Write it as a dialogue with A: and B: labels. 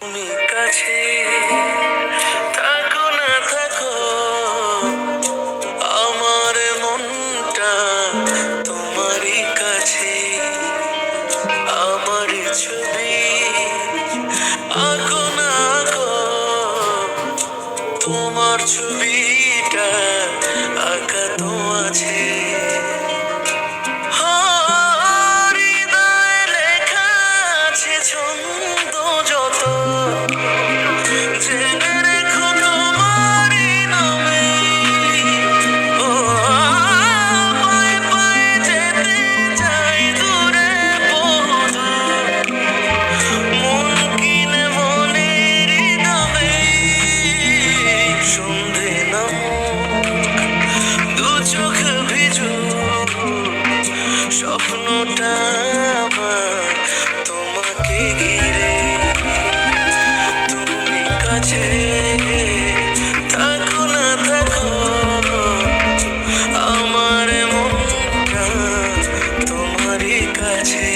A: কাছে। থাকো না, থাকো। আমার মনটা তোমারই কাছে। আমার ছবি আঁকো না, আঁকো। তোমার ছবিটা আঁকা তো আছে। লেখা আছে ছন্দ স্বপ্নটা আমার তোমাকে ঘিরে। তুমি কাছে থাকো না থাকো। আমার মনটা তোমারই কাছে।